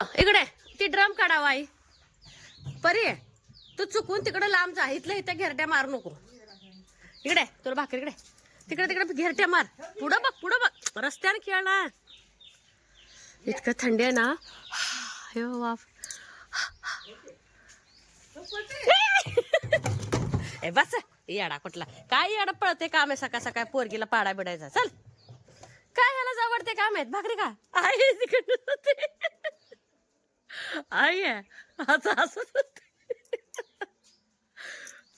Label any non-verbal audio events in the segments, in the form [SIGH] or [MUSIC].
इकडे ती ड्रम काढावा आई परी तू चुकून तिकडे लांब जा. इथलं इथं घेरट्या मारू नको. इकडे तुला भाकर इकडे. तिकडे तिकडे घेरट्या मार. पुढं बघ पुढं बघ. रस्त्याने खेळणार. ना इतकं थंडी आहे ना. हे बाप ए बस. येडा कुठला. काय येडा पळते काम आहे सकाळ सकाळ. पोरगीला पाडा बिडायचा. चल. काय ह्याला जवळते काम आहेत? भाकरी का आहे तिकडे आई आहे. आता असंच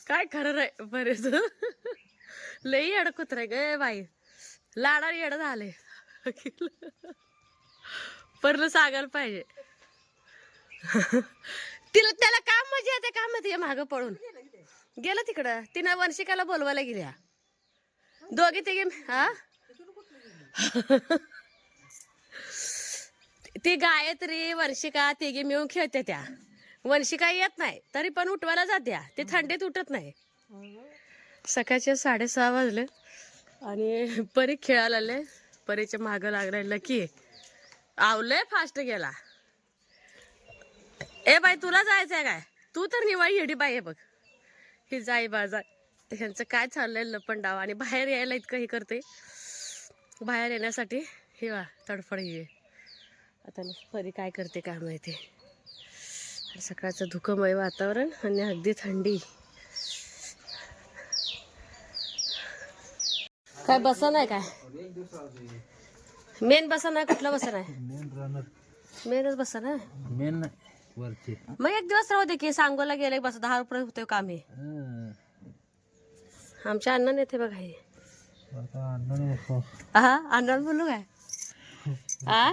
काय खरं रे बरेच लई येड कुत्रे ग बाई. लाडा येड झाले परलं सांगायला पाहिजे. तिला त्याला काम म्हणजे मजा येते काम येते मागं पळून गेलं तिकडं. तिनं वंशिकाला बोलवायला गेल्या. दोघी तिघी हा? ती गायत्री वर्षिका तिघी मिळून खेळते त्या. वंशिका येत नाही तरी पण उठवायला जात्या ते थंडीत उठत नाही. सकाळचे साडेसहा वाजले आणि परी खेळायला आले परीच्या मागं लागलाय लकी आवलंय फास्ट गेला. ए बाई तुला जायचंय काय? तू तर निवाळी येडी बाई आहे बघ. ही जाई बाजा ह्यांचं काय चाललंय लपण डाव आणि बाहेर यायला इतकं हे करते. बाहेर येण्यासाठी हे वा तडफड ही आहे. आता ना परी काय करते काय माहिती. सकाळचं धुकंमय वातावरण आणि अगदी थंडी. काय बसन आहे काय? मेन बसन आहे कुठलं बसन आहे मेनच बसन आहे मेन मग एक दिवस राहू दे की सांगोला गेले बस दहा रुपये होते काम. हे. आमच्या अण्णाने येते बघा हे. हा अण्णाला बोलू काय? आ?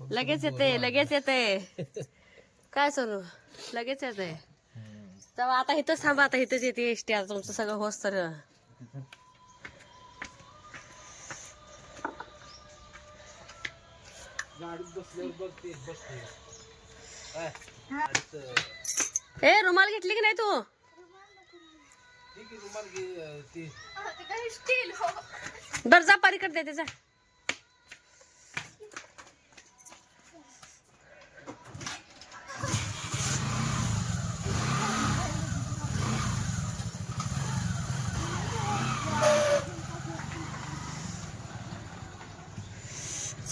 लगेच येते लगेच येते काय सोनू लगेच येते तेव्हा आता इथंच थांबा आता इथंच येते एसटी आता तुमचं सगळं होस तर गाडीत बसल्यावर बघते बसते ए रुमाल घेतली की नाही तू दर्जा परीकडे दे त्याचा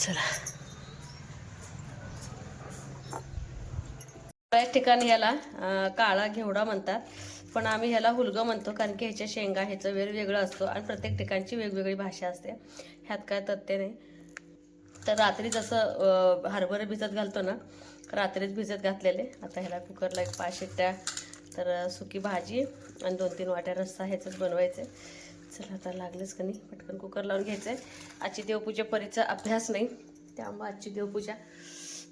चला. बऱ्याच ठिकाणी याला काळा घेवडा म्हणतात. पण आम्ही ह्याला हुलगं म्हणतो कारण की ह्याच्या शेंगा ह्याचं वेगवेगळं असतो आणि प्रत्येक ठिकाणची वेगवेगळी भाषा असते. ह्यात काय तथ्य नाही. तर रात्री जसं हरभर हरभरे भिजत घालतो ना रात्रीच भिजत घातलेले. आता ह्याला कुकरला एक पाच शिट्ट्या तर सुकी भाजी आणि दोन तीन वाट्या रस्सा ह्याचंच बनवायचं चला आता लागलेच का नाही? पटकन कुकर लावून घ्यायचं आहे आजची देवपूजा परीचा अभ्यास नाही त्यामुळे आजची देवपूजा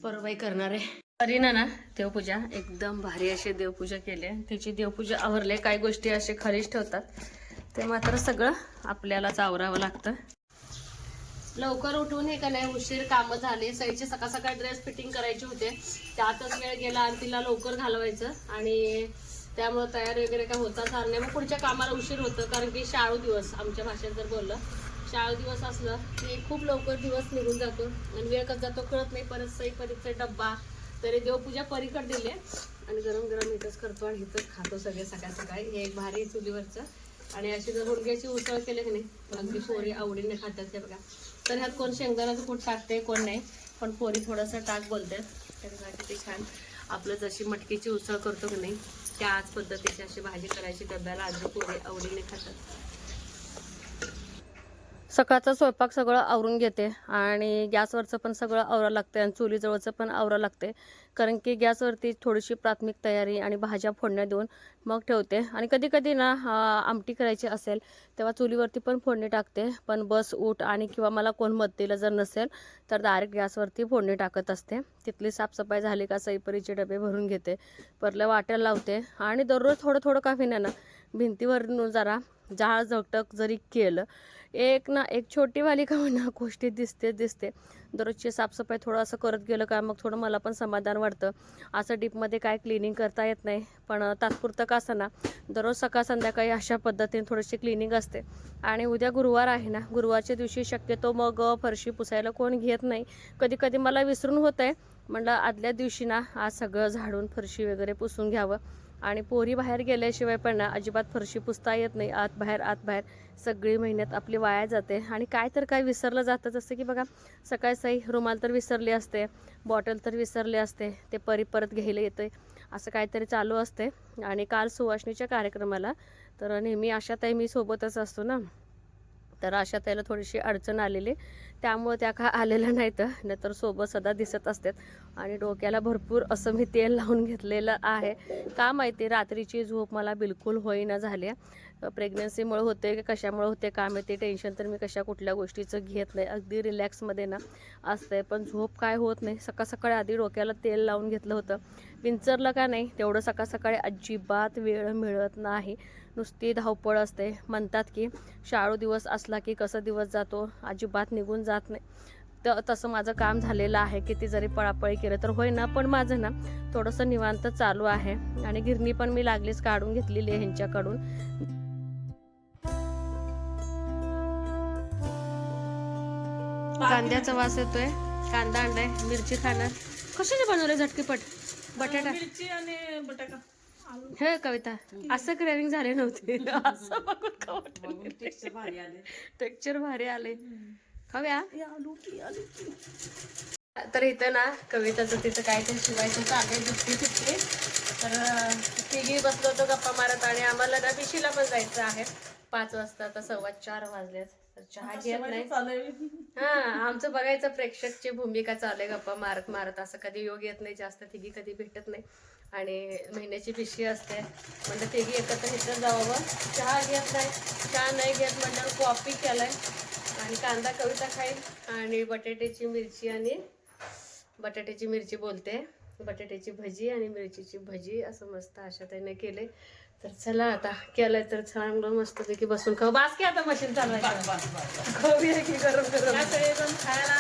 परवाई करणार आहे. परीनं ना देवपूजा एकदम भारी अशी देवपूजा केली आहे. तिची देवपूजा आवरले काही गोष्टी असे खरीच ठेवतात. ते मात्र सगळं आपल्यालाच आवरावं लागतं. लवकर उठून हे का नाही उशीर कामं झाले. सईचे सकाळ सकाळ ड्रेस फिटिंग करायचे होते. त्यातच वेळ गेला आणि तिला लवकर घालवायचं. आणि त्यामुळे तयारी वगैरे काय होताच आलं नाही. मग पुढच्या कामाला उशीर होतं कारण की शाळू दिवस आमच्या भाषेत जर बोललं शाळू दिवस असलं की खूप लवकर दिवस निघून जातो आणि वेळ कसा जातो कळत नाही. परत सई परीचा डब्बा तरी देवपूजा परीकड दिले आणि गरम गरम इथंच करतो आणि इथंच खातो सगळे सकाळ सकाळी. हे एक भारी चुलीवरचं. आणि अशी जर मुलग्याची उसळ केली की नाही अगदी पोरी आवडीने खातात ते बघा. तर ह्यात कोण शेंगदाण्याचं कूट टाकते कोण नाही. पण पोरी थोडंसं टाक बोलतात. त्याच्यासाठी ते छान. आपलं जशी मटकीची उसळ करतो की नाही त्याच पद्धतीची अशी भाजी करायची डब्याला आधी पोरे आवडीने खातात. सकाळचा स्वयंपाक सगळं आवरून घेते आणि गॅसवरचं पण सगळं आवरा लागते आणि चुलीजवळचं पण आवरा लागते कारण की गॅसवरती थोडीशी प्राथमिक तयारी आणि भाज्या फोडण्या देऊन मग ठेवते. आणि कधी कधी ना आमटी करायची असेल तेव्हा चुलीवरती पण फोडणी टाकते. पण बस उठ आणि किंवा मला कोण मदतीला जर नसेल तर डायरेक्ट गॅसवरती फोडणी टाकत असते. तिथली साफसफाई झाली का सईपरीचे डबे भरून घेते. परलं वाट्याला लावते. आणि दररोज थोडं थोडं का ना भिंतीवर जरा जाळ झकटक जरी केलं एक ना एक छोटीवाली का म्हणा गोष्टी दिसते दिसते. दररोजची साफसफाई थोडं असं करत गेलं का मग थोडं मला पण समाधान वाटतं. असं डीपमध्ये काय क्लिनिंग करता येत नाही पण तात्पुरतं का असं ना दररोज सकाळ संध्याकाळी अशा पद्धतीने थोडीशी क्लिनिंग असते. आणि उद्या गुरुवार आहे ना गुरुवारच्या दिवशी शक्यतो मग फरशी पुसायला कोण घेत नाही. कधी कधी मला विसरून होत आहे म्हणलं आदल्या दिवशी ना आज सगळं झाडून फरशी वगैरे पुसून घ्यावं. आणि पोरी बाहेर गेल्याशिवाय पण ना अजिबात फरशी पुसता येत नाही. आत बाहेर आत बाहेर सगळी महिन्यात आपली वाया जाते. आणि काय तर काय विसरलं जातं. जसं की बघा सकाळी सकाळी रुमाल तर विसरली असते बॉटल तर विसरले असते ते परी परत घ्यायला येते असं काहीतरी चालू असते. आणि काल सुवासणीच्या कार्यक्रमाला तर नेहमी अशा ताई मी सोबतच असतो ना. तर अशा त्याला थोडीशी अडचण आलेली. त्यामुळे त्या का आलेल्या नाहीत. नाहीतर सोबत सदा दिसत असतात. आणि डोक्याला भरपूर असं मी तेल लावून घेतलेलं आहे. का माहिती रात्रीची झोप मला बिलकुल होईना झाली. प्रेग्नन्सीमुळे होते की कशामुळे होते काम येते टेन्शन तर मी कशा कुठल्या गोष्टीचं घेत नाही. अगदी रिलॅक्समध्ये ना असते पण झोप काय होत नाही. सकाळ सकाळी आधी डोक्याला तेल लावून घेतलं होतं. विंचरलं का नाही तेवढं सकाळ सकाळी अजिबात वेळ मिळत नाही. नुसती धावपळ असते. म्हणतात की शाळू दिवस असला की कसं दिवस जातो? अजिबात निघून जात नाही. तर तसं माझं काम झालेलं आहे. किती जरी पळापळी केलं तर होय ना पण माझं ना थोडंसं निवांत चालू आहे. आणि गिरणी पण मी लागलीच काढून घेतलेली आहे ह्यांच्याकडून. कांद्याचा वास येतोय. कांदा आणलाय मिरची खाणार. कशाचे बनवले झटकीपट बटाटा. मिरची आणि बटाटा. आलू हे कविता असं क्रेविंग झाले नव्हते. असं बघून. भारी आले. आले. आलू आलू की तर इथं ना कविताचं तिथं काय ते शिवायचं चाललंय दुसरी तिथली तर तिघी बसलो होतो गप्पा मारत आणि आम्हाला ना बिशीला पण जायचं आहे. पाच वाजता आता सव्वा चार वाजलेत. तर चहा घेत नाही. चालेल हा आमचं बघायचं प्रेक्षकची भूमिका चालू आहे गप्पा मारत मारत. असं कधी योग येत नाही जास्त तिघी कधी भेटत नाही. आणि महिन्याची पिशवी असते. म्हणजे तिघी एकत्र इथं जावं. चहा घेत नाही. चहा नाही घेत म्हणल्यावर कॉफी केलाय. आणि कांदा कविता खाईल आणि बटाट्याची मिरची आणि बटाट्याची मिरची बोलते. बटाट्याची भजी आणि मिरचीची भजी असं मस्त अशा त्याने केले तर चला आता केलंय तर चांगलं मस्तपैकी बसून खाऊ. बास की आता मशीन चालवायचं. खाऊया की गरम गरम. असे एकदम खायला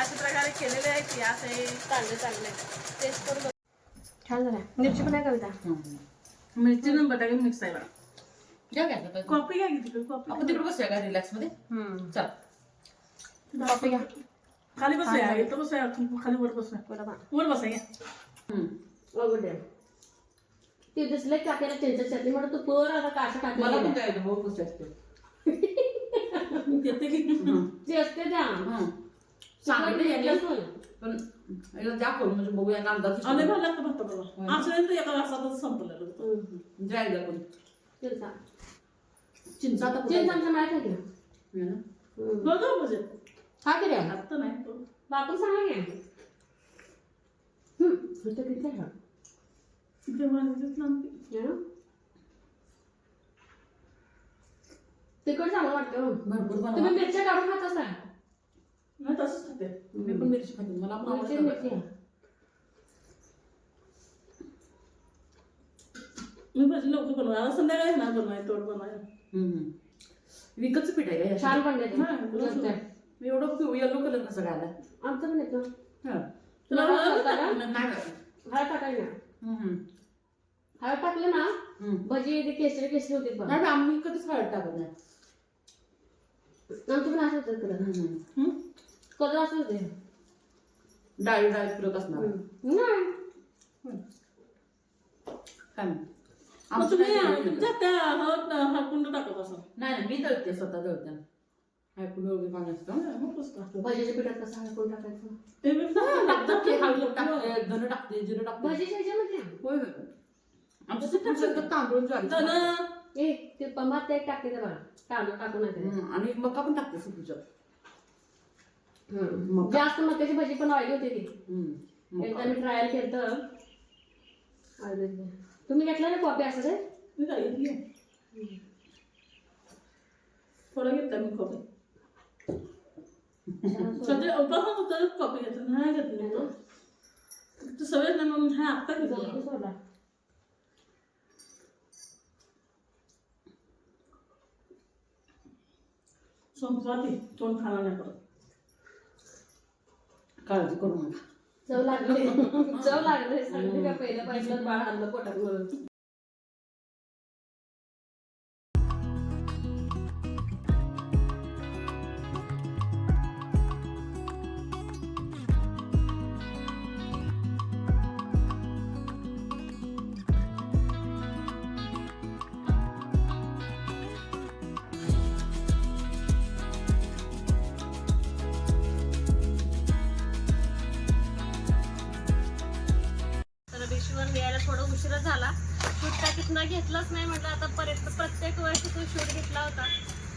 अशा प्रकारे केलेले आहे की असे चांगलं चांगलं. टेस्ट करून. छान झालं. मिरची पण आहे कविता मिरची आणि बटाटे मिक्स आहे बघा. घ्या घ्या आता. कॉफी घ्या की तिकडे आपण तिकडे बसूया का रिलॅक्समध्ये? चला. कॉफी घ्या. खाली बसूया इथं बसूया खाली वर बसूया. वर बसा घ्या अवघड आहे. ते दिसलं की आपल्याला त्यांच्या चटणी म्हणत तू पोर आता काशा मला पण टाकली काय भाऊ कसं असतं. येते की ते असते त्या हं. पण म्हणजे बघूया ना अंदाज लागतं बाबा आमच्या एका संपलेलं होतं. करून चिंचा चिंचा आता कुठं चिंचा आहे? आमच्या माहिती आहे. की है. ना? बघा म्हणजे. हा की रे आत्ता नाही तो. बापू सांगा की. हम्म, इथं किती आहे? तिखट चांगलं वाटतं हो. भरपूर तुम्ही बनवा मिरच्या काढून खात असाल नाही तसंच खाते मी पण मिरची खाते मला पण मिरची आवडतं. मिरची आहे. मी भाजी लवकर बनवा आता संध्याकाळी ना बनवाय तोड बनवाय हम्म. विकतचं पीठ आहे का हे? छान बनले ते. हा, मस्त आहे. मी एवढं पिऊ येलो कलर कसं आला आमचं पण येतं हं. तुला तुला हळद आवडतं टाकली ना? ना? नाही का? हळद टाकायला ना हम्म. हळद टाकलं ना. भजी ते केसरी केसरी होते बघ नाही, आम्ही कधीच हळद टाकत नाही. आमचं पण असं होतं कलर असं होते डाळी डाळी फिरत असणार. नाही तुम्ही त्या हळद हळकुंड टाकत असं. नाही नाही, मी दळते स्वतः दळते ऐकून वगैरे पाणी असतं? भजीच्या पिठात कसं टाकायचं? ते टाकतात धन टाकते जिरं टाकते. भजीच्या ह्याच्यामध्ये? होय होय. आमचं सुकून सगळं तांदूळ ज्वारी धन ए ते पमात ते एक टाकते ते बघा तांदूळ टाकून आणि मका पण टाकते सुकूच्या. हम्म. मका. जास्त मक्याची भजी पण ऑइली होती ती. हम्म. एकदा. मी ट्रायल केलं तुम्ही घेतलं ना कॉपी असं ते? थोडं घेतलं मी कॉफी सध्या उपास होतं कॉफी घेतलं. नाही घेतली तू सवय नाही मग हा आत्ता घेतली. सोडा संपला ती तोंड खाणार नाही परत काळजी करू नका. चव लागले. [LAUGHS] चव लागले. सांगते का पहिलं पहिलं बाळ आणलं पोटात म्हणून थोडा उशिरा झाला. शूट काय तिथनं घेतलंच नाही म्हटलं. आता परत प्रत्येक वेळेस तिथून शूट घेतला होता.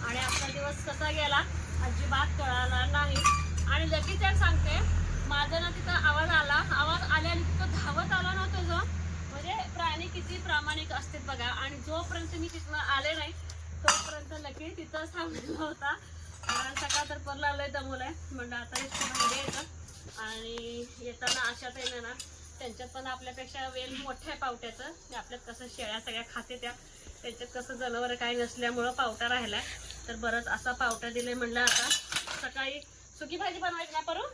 आणि आपला दिवस कसा गेला अजिबात कळाला नाही. आणि लगेच यार सांगते माझा ना तिथं आवाज आला. आवाज आल्याने तिथं धावत आला ना जो. म्हणजे प्राणी किती प्रामाणिक असतात बघा. आणि जोपर्यंत मी तिथनं आले नाही तोपर्यंत लगेच तिथंच थांबलेला होता. कारण सकाळ तर परला लय दमवलाय. म्हणलं आता इथं म्हणजे येतं. आणि येताना अशात येणार ना त्यांच्यात पण आपल्यापेक्षा वेल मोठ्या पावट्याचं. आणि आपल्यात कसं शेळ्या सगळ्या खाते त्या. त्यांच्यात कसं जनावर काही नसल्यामुळं पावटा राहिलाय. तर बरंच असा पावटा दिले म्हणलं आता. सकाळी सुकी भाजी बनवायची ना परू?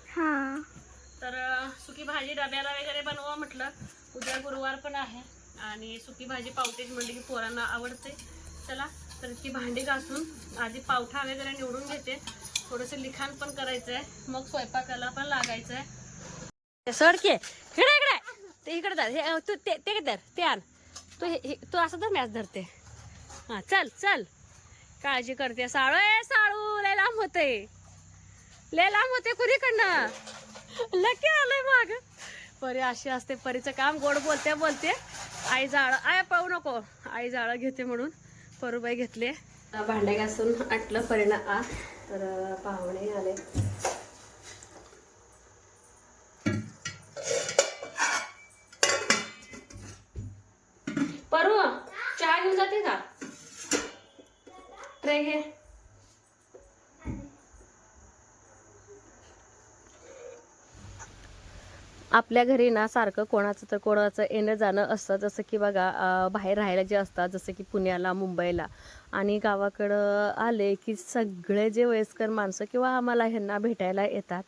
तर सुकी भाजी डब्याला वगैरे बनवा म्हटलं. उद्या गुरुवार पण आहे. आणि सुकी भाजी पावटीच म्हणली की पोरांना आवडते. चला तर ती भांडी घासून आधी पावठा वगैरे निवडून घेते. थोडंसं लिखाण पण करायचं आहे मग स्वयंपाकाला पण लागायचं आहे सडके इकडे इकडे. ते इकडे धर. हे तू ते ते धर. ते आण. तू हे हे- तू असं धर मॅच धरते. हां चल चल. काळजी करते. साळू ए साळू लय लांब होते. लय लांब होते कुणीकडनं? लकी आलंय मग. परी अशी असते. परीचं काम गोड बोलते बोलते. आई जाळं आय पाहू नको. आई जाळं घेते म्हणून. परूबाई घेतले. भांडे घासून आटलं परीनं आ तर पाहुणे आले. जाते का? ट्रे घे. आपल्या घरी ना सारखं कोणाचं तर कोणाचं येणं जाणं असतं. जसं की बघा बाहेर राहायला जे असतात जसं की पुण्याला मुंबईला आणि गावाकडं आले की सगळे जे वयस्कर माणसं किंवा आम्हाला ह्यांना भेटायला येतात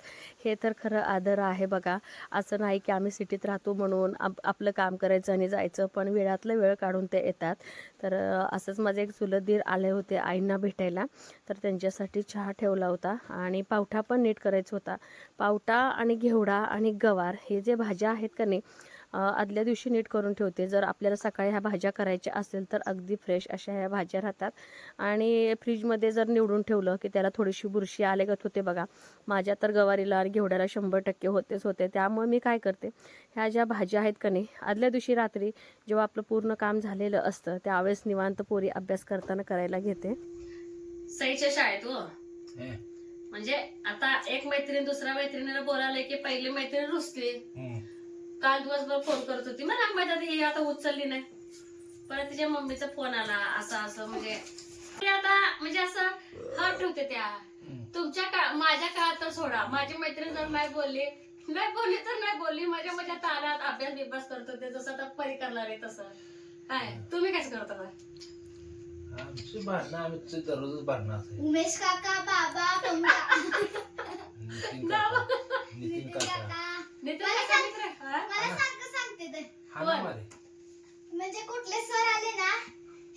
हे तर खरं आदर आहे बघा. असं नाही की आम्ही सिटीत राहतो म्हणून आप आपलं काम करायचं आणि जायचं पण वेळातलं वेळ काढून ते येतात. तर असंच माझे एक चुलतधीर आले होते आईंना भेटायला. तर त्यांच्यासाठी चहा ठेवला होता आणि पावठा पण नीट करायचा होता. पावटा आणि घेवडा आणि गवार हे जे भाज्या आहेत का नाही आदल्या दिवशी नीट करून ठेवते. जर आपल्याला सकाळी ह्या भाज्या करायच्या असेल तर अगदी फ्रेश अशा ह्या भाज्या राहतात. आणि फ्रीजमध्ये जर निवडून ठेवलं की त्याला थोडीशी बुरशी आलेगत होते बघा. माझ्या तर गवारीला आणि घेवड्याला शंभर टक्के होतेच होते. त्यामुळे मी काय करते ह्या ज्या भाज्या आहेत का नाही आदल्या दिवशी रात्री जेव्हा आपलं पूर्ण काम झालेलं असतं त्यावेळेस निवांत पोरी अभ्यास करताना करायला घेते. सईच्या शाळेत हो. हे. म्हणजे आता एक मैत्रीण दुसऱ्या मैत्रिणीला बोलायला की पहिली मैत्रीण रुसली. काल दिवसभर फोन करत होती. मला आता ही आता उचलली नाही. परत तिच्या मम्मीचा फोन आला. असं असं म्हणजे. ते आता म्हणजे असं हट ठेवते त्या. तुमच्या काळ माझ्या काळात तर सोडा. माझी मैत्रीण जर नाही बोलली नाही बोलली तर नाही बोलली. माझ्या माझ्या तालात अभ्यास बिभ्यास करत होते. जसं आता परी करणार आहे तसं. काय तुम्ही कसं करता काय आमची भांडणं आमची दररोजच भांडणं असायची उमेश काका बाबा पम्या नितीन काका. नितीन काका. मित्र? हा? मला सारखं सांगते ते हा ना म्हणजे कुठले सर आले ना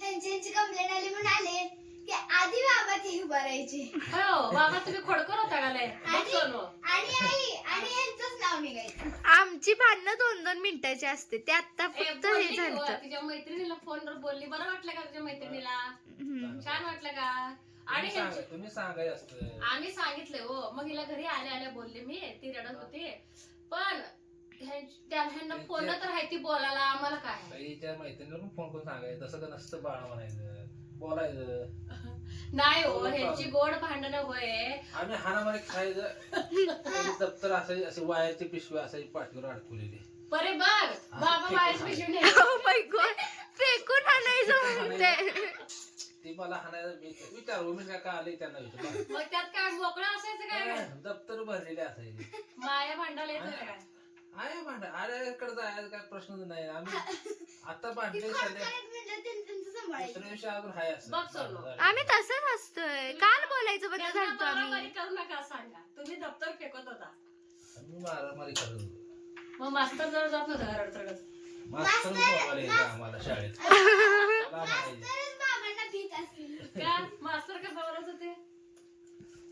ह्यांची ह्यांची कंप्लेंट आली म्हणून आले की आधी बाबा ती उभारायची हो बाबा तुम्ही खोडकर होता का लय? बघ आणि सोनू. आणि आई आणि यांचंच नाव निघायचं. आमची भांडणं दोन दोन मिनिटाची असते. ते आता ए, फक्त बोलली हे की झालं हो, तिच्या मैत्रिणीला फोनवर बोलली. बरं वाटलं का तुझ्या मैत्रिणीला? छान वाटलं का? आणि तुम्ही ह्यांची- सांगा- तुम्ही सांगायचं असतं. आम्ही सांगितले हो. मग हिला घरी आल्या आल्या बोलले मी. ती रडत होती. पण ह्यां- त्या ह्यांना फोन तर आहे ती बोलायला आम्हाला काय? ताईच्या मैत्रिणीला पण फोन करून सांगायचं तसं का नसतं बाळा म्हणायचं बोलायचं. [LAUGHS] नाही हो ह्यांची गोड भांडणं होय. आम्ही हाणामारे खायचं दप्तर असायचे असे वायाचे पिशवी असायची पाठीवर अडकवलेली. बरे बघ बाबा बाहेर पिशवी [LAUGHS] नाही Oh my God. फेकून आणायचं म्हणते ती. मला हाणायचं मी विचार उमेश काका आले? त्यांना विचार मग त्यात काय मोकळं असायचं काय? दप्तर भरलेले असायचे. माया भांडायला येतं का काय? आहे भांड. अरे कडे जायचं काय प्रश्नच नाही. आम्ही आता भांडले सध्या. म्हणलं त्यांचं त्यांचं सांभाळायचं. दुसऱ्या दिवशी अजून हाय असं. बघ सोनू. आम्ही तसंच असतोय. काल बोलायचं बंद त्यांना झालतो मारामारी आम्ही करू नका सांगा. तुम्ही दप्तर फेकत होता. मी मारामारी करत होतो. मग मास्तर जवळ जात चढत मास्तर बोलायला यायचं आम्हाला शाळेत. [LAUGHS] त्याला म्हणायचे. का? मास्तर का होते?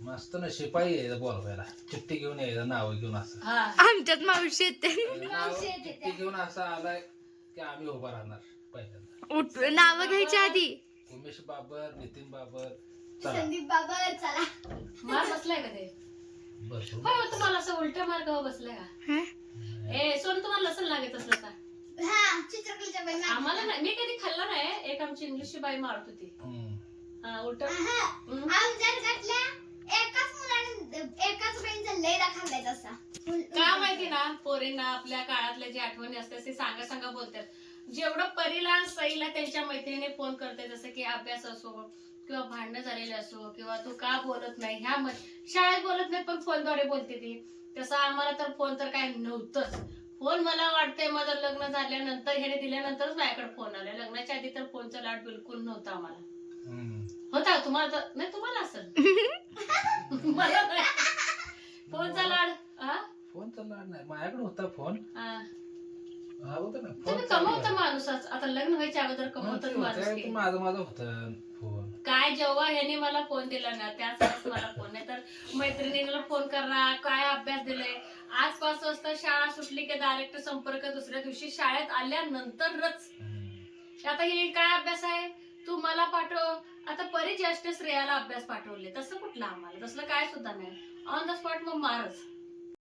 मस्त ना शिपाई यायचं बोलवायला चिठ्ठी घेऊन यायचं नाव घेऊन असं. हा. आमच्यात मावशी येते. नाव चिठ्ठी घेऊन असं आलाय की आम्ही उभा राहणार पहिल्यांदा. उठ नाव घ्यायच्या आधी. उमेश बाबर नितीन बाबर चला. संदीप बाबा चला. मार बसलाय का ते? बस होय हो, तुम्हाला असं उलट्या मार्गावर बसलाय का? हं? ए सोन तुम्हाला लसण लागत असलं का हा चित्रकलेच्या बाई आम्हाला नाही मी कधी खाल्लं नाही एक आमची इंग्लिशची बाई मारत होती. हम्म. हा, उलट. आहा. हम्म. आमच्या घरातल्या एकाच मुलाने एकाच बहिणीचा लय दाखवलाय तसा का माहिती ना पोरींना आपल्या काळातल्या जी आठवणी असतात ते सांगा सांगा बोलतात. जेवढं परीला आणि सईला त्यांच्या मैत्रिणी फोन करते जसं की अभ्यास असो किंवा भांडणं झालेले असो किंवा तू का बोलत नाही ह्या शाळेत बोलत नाही पण फोनद्वारे बोलते ती. तसं आम्हाला तर फोन तर काय नव्हतंच. फोन मला वाटतंय माझं लग्न झाल्यानंतर ह्याने दिल्यानंतरच माझ्याकडे फोन आले लग्नाच्या आधी तर फोनचा लाट बिलकुल नव्हता आम्हाला. होता तुम्हाला? तर नाही तुम्हाला असेल. [LAUGHS] मला नाही. फोनचा लाड हा फोनचा लाड नाही. माझ्याकडे होता फोन. हा. हा होता ना. तुम्ही फोन कमवता माणूसच. आता लग्न व्हायच्या अगोदर कमवतच माणूस की. माझं माझं होतं फोन. काय जेव्हा ह्याने मला फोन दिला ना त्याच वेळेस मला फोन नाही. तर मैत्रिणीला फोन करा काय अभ्यास दिलाय? आज पाच वाजता शाळा सुटली की डायरेक्ट संपर्क दुसऱ्या दिवशी शाळेत आल्यानंतरच. हम्म. आता हे काय अभ्यास आहे? तू मला पाठव. आता परी ज्येष्ठ श्रेयाला अभ्यास पाठवले. तसं कुठलं आम्हाला? तसलं काय सुद्धा नाही. ऑन द स्पॉट मग मारच.